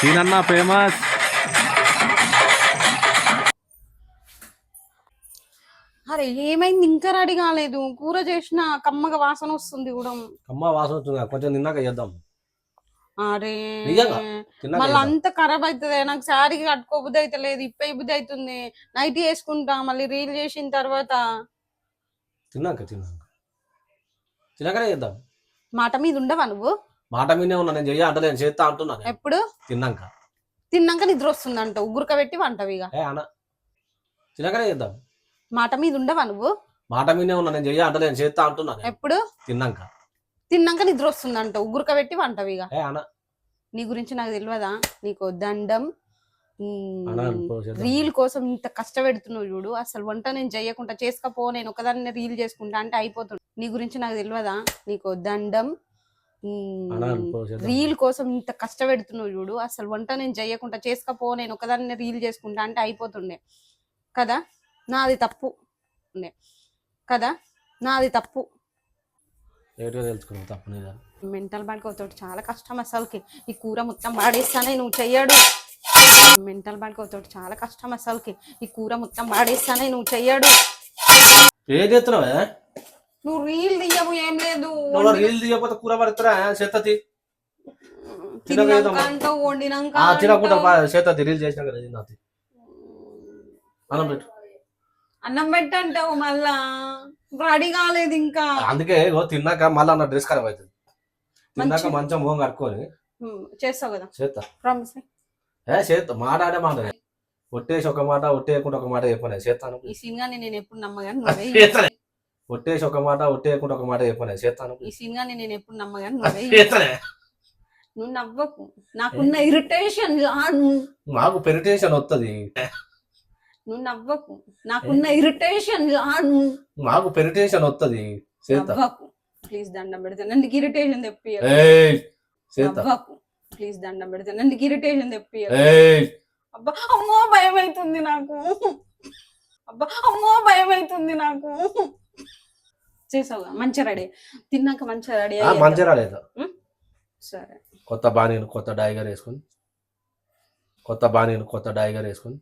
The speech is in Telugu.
సీనన్న ఫేమస్. అరే ఏమైంది? ఇంకా రెడీ కాలేదు. కూర చేసిన కమ్మగా వాసన వస్తుంది కూడా. అమ్మ వాసన వస్తుంది కొంచెం తిన్నాక చేద్దాం. అరే మళ్ళీ. అంత ఖరాబ్ అవుతుంది నాకు శారీ కట్టుకోబుద్ధి అయితే లేదు ఇప్పే బుద్ధి అవుతుంది నైట్ వేసుకుంటా మళ్ళీ రీల్ చేసిన తర్వాత. తిన్నాక తిన్నాక. తిన్నాకనే చేద్దాం. మాట మీద ఉండవా నువ్వు? మాట మీదే ఉన్నా నేను చెయ్య అంటే నేను చేస్తా అంటున్నా నేను. ఎప్పుడు? తిన్నాక. తిన్నాక నిద్ర వస్తుంది అంటావు ఉగురకబెట్టి వంటవి ఇక. ఏ అన్న. తిన్నాకనే చేద్దాం. మాట మీద ఉండవా నువ్వు? మాట మీదే ఉన్నా నేను చెయ్య అంటే నేను చేస్తా అంటున్నా నేను. ఎప్పుడు? తిన్నాక. తిన్నాక నిద్ర వస్తుంది అంటావు ఉగురకబెట్టి వంటవి ఇక. ఏ అన్న. నీ గురించి నాకు తెలియదా నీకు దండం. రీల్ కోసం ఇంత కష్టపెడుతున్నావు చూడు అసలు వంట నేను చేయకుండా చేసుకపో నేను ఒకదాన్ని రీల్ చేసుకుంటా అంటే అయిపోతుంది. నీ గురించి నాకు తెలియదా నీకు దండం. రీల్ కోసం ఇంత కష్టపెడుతున్నావు చూడు. అసలు వంట నేను చేయకుండా చేసుకపో నేను ఒకదాన్ని రీల్ చేసుకుంటా అంటే అయిపోతుండే. కదా? నాది తప్పు. ఉండే. కదా? నాది తప్పు. మెంటల్ బాడుకోతోటి చాలా కష్టం అసలుకి. ఈ కూర మొత్తం పాడేస్తానే నువ్వు చెయ్యడు. మెంటల్ బాడుకోతోటి చాలా కష్టం అసలుకి. ఈ కూర మొత్తం పాడేస్తానే నువ్వు చెయ్యడు. ఏం చేస్తున్నావే నువ్వు రీల్ తీయవు ఏం లేదు నువ్వు రీల్ తీయకపోతే కూర పడుతురా చేతది తిన్నాక వండినాక తినకుండా. చేతది రీల్ చేసినా కదా తిన్నది అన్నం పెట్టు. అన్నం పెట్టంటావు మళ్ళా. రెడీ కాలేదు ఇంకా. అందుకే తిన్నాక మళ్ళీ నా డ్రెస్ ఖరాబ్ అవుతుంది. తిన్నాక మంచి- మొహం కట్టుకొని చేస్తావు కదా? చేస్తా ప్రామిస్ ఏ చేస్తా మాట ఆడే మాట ఒట్టేసి ఒక మాట ఒట్టేయకుండా ఒక మాట చెప్పనే చేస్తాను ఈ సీన్ గాని నేను ఎప్పుడు నమ్మగాను ఒట్టేసి ఒక మాట ఒట్టేయకుండా ఒక మాట చెప్పనే చేస్తాను. ఈ సీన్ గాని నేను ఎప్పుడు నమ్మగాను నువ్వే చేస్తానే. నువ్వు నవ్వకు. నాకున్న ఇరిటేషన్ మాకు పెరిటేషన్ వస్తుంది నువ్వు నవ్వకు. నాకున్న ఇరిటేషన్ మాకు పెరిటేషన్ వస్తుంది నవ్వకు. ప్లీజ్ దండం పెడితే. నన్ను ఇరిటేషన్ తెప్పి నవ్వకు. ప్లీజ్ దండం పెడితే. నన్ను ఇరిటేషన్ తెప్పి అబ్బా అమ్మో భయం అవుతుంది నాకు. అబ్బా అమ్మో భయం అవుతుంది నాకు. చేసావుగా? మంచిగా రెడీ. తిన్నాక మంచిగా రెడీ ఆ, మంచిగా రాలేదు సరే. కొత్త బాణీలు కొత్త డైగర్ వేసుకొని కొత్త బాణీలు కొత్త డైగర్ వేసుకొని